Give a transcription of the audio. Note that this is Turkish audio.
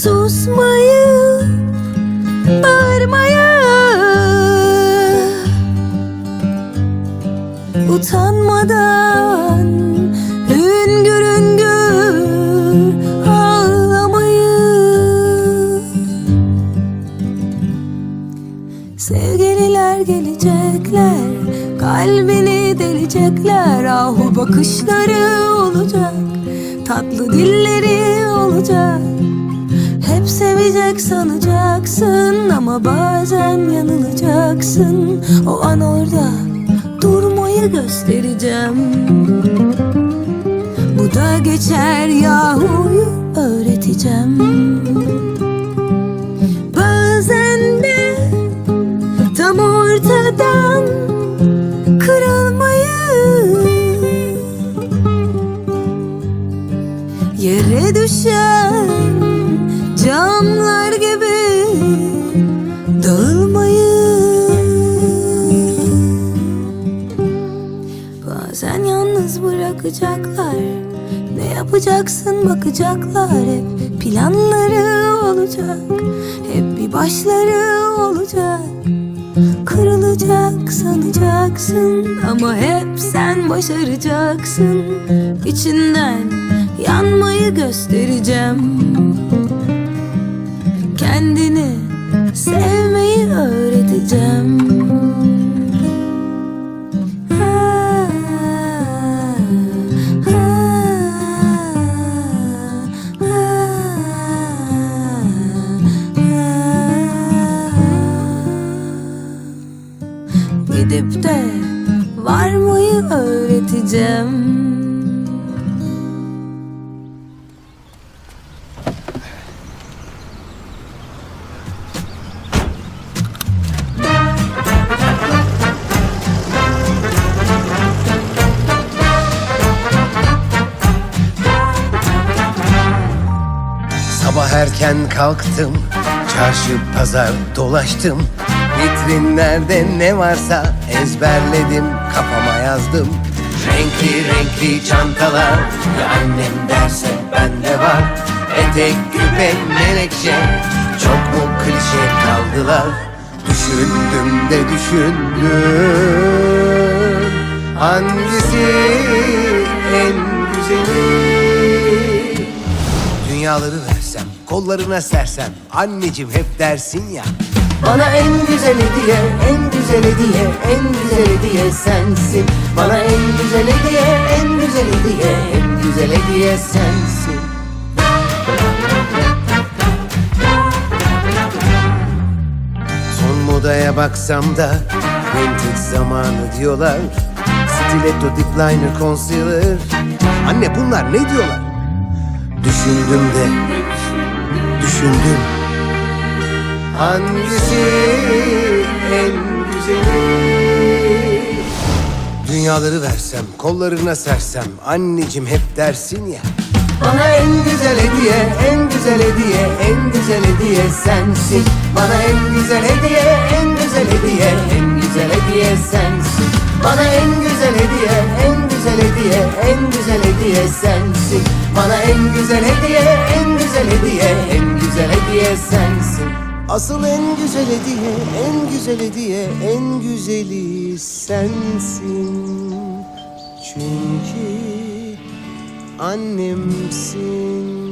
susmayı, bağırmayı Utanmadan hüngür hüngür ağlamayı. Sevgililer gelecekler Kalbini delecekler. Ahu bakışları olacak Tatlı dilleri olacak Sevecek sanacaksın Ama bazen yanılacaksın. O an orada durmayı göstereceğim. Bu da geçer yahuyu öğreteceğim. Bazen de tam ortadan kırılmayı Yere düşen camlar gibi dağılmayı Bazen yalnız bırakacaklar. Ne yapacaksın bakacaklar. Hep planları olacak. Hep bir başları olacak. Kırılacak sanacaksın. Ama hep sen başaracaksın. İçinden yanmayı göstereceğim Kendini sevmeyi öğreteceğim. Gidip de varmayı öğreteceğim erken kalktım Çarşı pazar dolaştım. Vitrinlerde ne varsa ezberledim Kafama yazdım. Renkli renkli çantalar Ya annem derse bende var. Etek küpe menekşe Çok mu klişe kaldılar? Düşündüm de düşündüm. Hangisi en güzeli? Dünyaları versem, kollarına sersem Anneciğim hep dersin ya. Bana en güzel hediye, en güzel hediye, en güzel hediye sensin. Bana en güzel hediye, en güzel hediye, en güzel hediye sensin. Son modaya baksam da Vintage zamanı diyorlar. Stiletto dip liner concealer. Anne bunlar ne diyorlar? Düşündüm de Düşündüm Hangisi en güzeli Dünyaları versem kollarına sersem Anneciğim hep dersin ya bana en güzel hediye, en güzel hediye, en güzel hediye sensin. Bana en güzel hediye, en güzel hediye, en güzel hediye sensin. Bana en güzel en güzel hediye sensin. Bana en güzel hediye, en güzel hediye, en güzel hediye sensin. Asıl en güzel hediye, en güzel hediye, en güzeli sensin. Çünkü annemsin